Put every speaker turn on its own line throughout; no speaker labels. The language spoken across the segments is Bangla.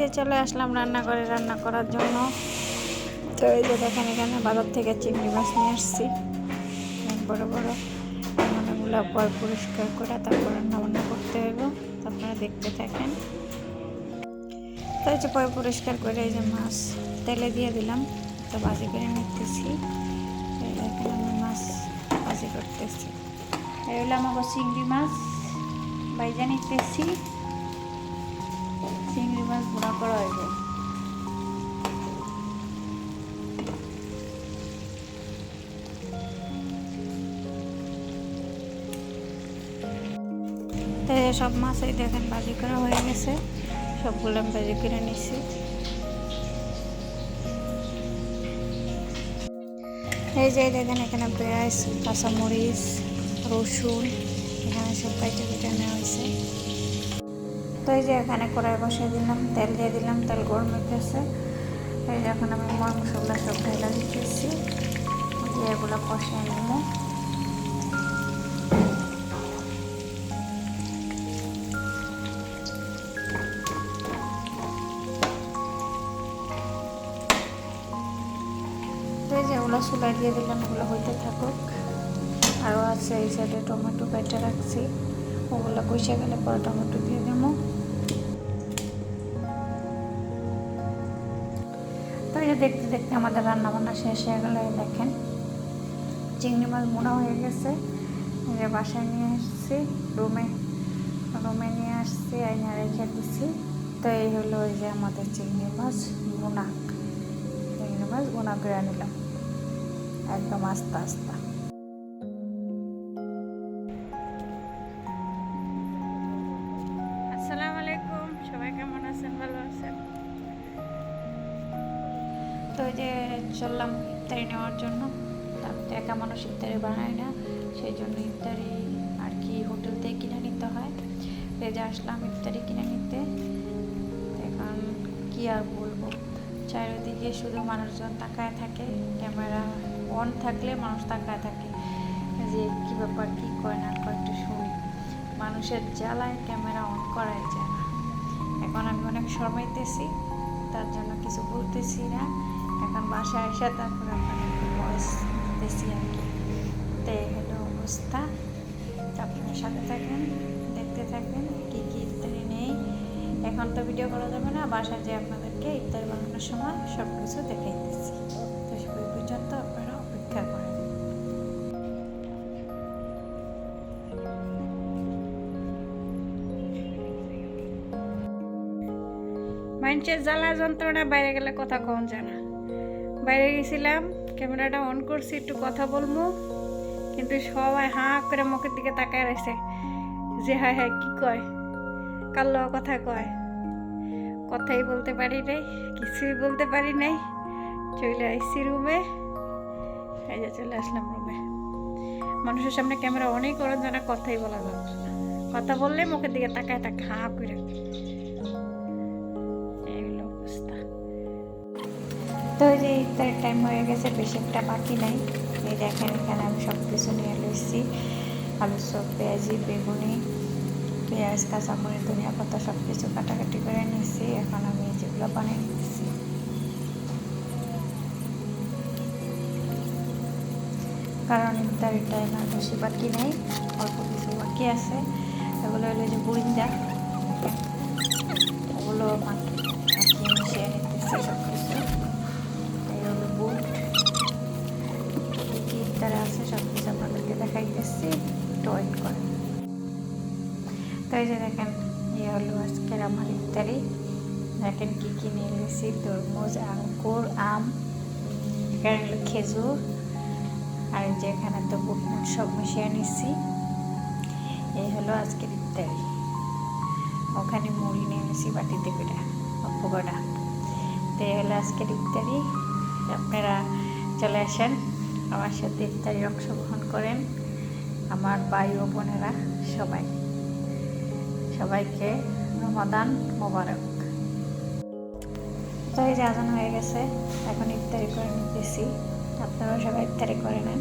যে চলে আসলাম রান্নাঘরে রান্না করার জন্য। তো এই যে দেখেন এখানে বাজার থেকে চিংড়ি মাছ নিয়ে আসছি। বড় বড়। অনেকগুলো পর পরিষ্কার করে তারপর রান্না বান্না করতে হইব। আপনারা দেখতে থাকেন। তো এই যে পয় পরিষ্কার করে এই যে মাছ তেলে দিয়ে দিলাম। তো বাজি করে নিতেছি। এই দেখেন আমি মাছ বাজি করতেছি। এই হলো আমাকে চিংড়ি মাছ। বাইজা নিতেছি। চিংড়ি মাছ ভুনা করা তো সব মাছ এই দেখেন, বাজি করা হয়ে গেছে। সবগুলো আমি বাজি করে নিছি। এই যে দেখেন, এখানে পেঁয়াজ, কাঁচামরিচ, রসুন, এখানে সব কাইটে কেটে নেওয়া হয়েছে। তো এই যে এখানে কড়াই বসিয়ে দিলাম, তেল দিয়ে দিলাম, তেল গরম গেছে। এই যে এখন আমি মশলা সব ঢেলা দিতেছি। দিয়ে এগুলো কষিয়ে নেব। তো যে ওগুলো চুলাই দিয়ে দিলাম ওগুলো হইতে থাকুক। আরও আছে এই সাইডে টমেটো কেটে রাখছি। ওগুলো কষে গেলে পরে টমেটো দিয়ে দেবো। যে দেখতে দেখতে আমাদের রান্নাবান্না শেষ হয়ে গেল দেখেন। চিংড়ি মাছ মোড়া হয়ে গেছে। যে বাসায় নিয়ে আসছি, রুমে রুমে নিয়ে আসছি আইনা রেখে দিছি। তো এই হলো ওই যে আমাদের চিংড়ি মাছ বোনা চিংড়ি মাছ বোনা করে নিলাম। একদম আস্তে আস্তে। তো এই যে চললাম ইফতারি নেওয়ার জন্য। আমি তো একা মানুষ ইফতারি বানাই না, সেই জন্য ইফতারি আর কি হোটেল থেকে কিনে নিতে হয়। যে আসলাম ইফতারি কিনে নিতে। এখন কি আর বলব? চারিদিকে শুধু মানুষজন তাকায় থাকে, ক্যামেরা অন থাকলে মানুষ তাকায় থাকে। যে কী ব্যাপার, কী করে না কয় একটু শুনি। মানুষের জ্বালায় ক্যামেরা অন করাই যায় না। এখন আমি অনেক শর্মাইতেছি তার জন্য কিছু বলতেছি না। বাসায় এসে তারপরে আপনাদের ভয়েস দিতেছি আর কি তো হলো অবস্থা আপনার সাথে থাকেন দেখতে থাকবেন কী কী ইত্যাদি নেই এখন তো ভিডিও করা যাবে না বাসায় যে আপনাদেরকে ইফতার বানানোর সময় সব কিছু দেখাই দিচ্ছি তো সেই পর্যন্ত আপনারা অপেক্ষা করেন মানুষের জ্বালা যন্ত্রণা বাইরে গেলে কথা কম জানা বাইরে গেছিলাম, ক্যামেরাটা অন করছি, একটু কথা বলব। কিন্তু সবাই হাঁ করে মুখের দিকে তাকায় রয়েছে। যে হ্যাঁ হ্যাঁ কি কয়? কাল কথা কয়? কথাই বলতে পারি নাই, কিছুই বলতে পারি নাই। চলে আসছি রুমে এই যে চলে আসলাম রুমে মানুষের সামনে ক্যামেরা অনেক করেন জানা কথাই বলা যাবে কথা বললে মুখের দিকে তাকায় তাকে হাঁ করে। তো এই যে ইফতারের টাইম হয়ে গেছে, বেশি একটা বাকি নাই। এই দেখেন, এখানে আমি সব কিছু নিয়ে এসেছি আলু সব পেঁয়াজি, বেগুনি, পেঁয়াজ, কাঁচামরিচ ধনিয়া পাতা সব কিছু কাটাকাটি করে নিয়েছি। এখন আমি যেগুলো বানিয়ে নিতেছি। কারণ ইফতারের টাইম আর বেশি বাকি নেই, অল্প কিছু বাকি আছে। এগুলো হলো যে বুরিন্দা ওগুলো মাখিয়ে মিশিয়ে নিতেছি সব যে দেখেন ইয়ে হলো আজকের আমার ইফতারি। দেখেন কী কী নিয়ে এসেছি তরমুজ আঙ্কুর আম, এখানে হলো খেজুর, আর যে এখানে তো বুট মুট সব মিশিয়ে নিচ্ছি এই হলো আজকের ইফতারি। ওখানে মুড়ি নিয়ে নিয়েছি বাটিতে করে পকোড়া তো এই হলো আজকের ইফতারি। আপনারা চলে আসেন, আমার সাথে ইফতারি অংশগ্রহণ করেন। আমার ভাই ও বোনেরা সবাই। সবাইকে রমাদান মোবারক। তাই জাজান হয়ে গেছে, এখন ইফতারি করে নিতেছি। আপনারাও সবাই ইফতারি করে নেন।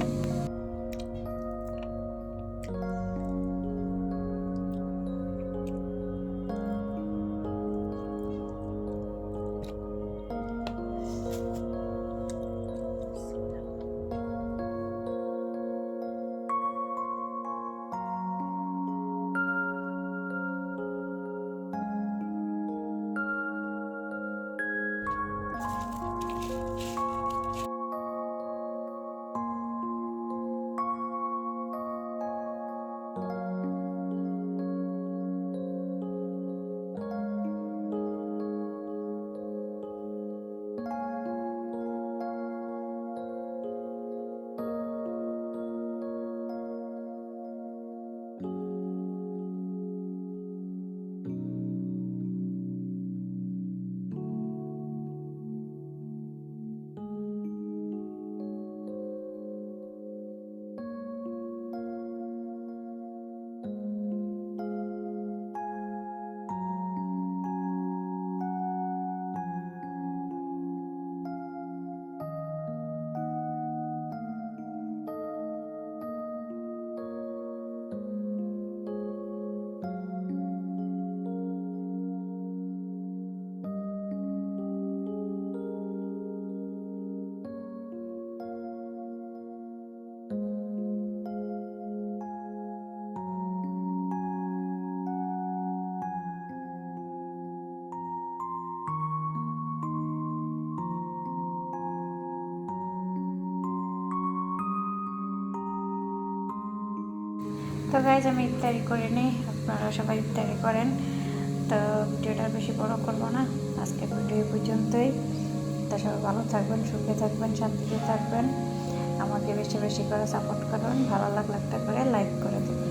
তো গাইজ আমি ইফতারি করে নিই আপনারা সবাই ইফতারি করেন। তো ভিডিওটা বেশি বড় করব না, আজকে ভিডিও পর্যন্তই। তো সবাই ভালো থাকবেন, সুখে থাকবেন, শান্তিতে থাকবেন। আমাকে বেশি বেশি করে সাপোর্ট করুন, ভালো লাগলে একটা করে লাইক করে দেবেন।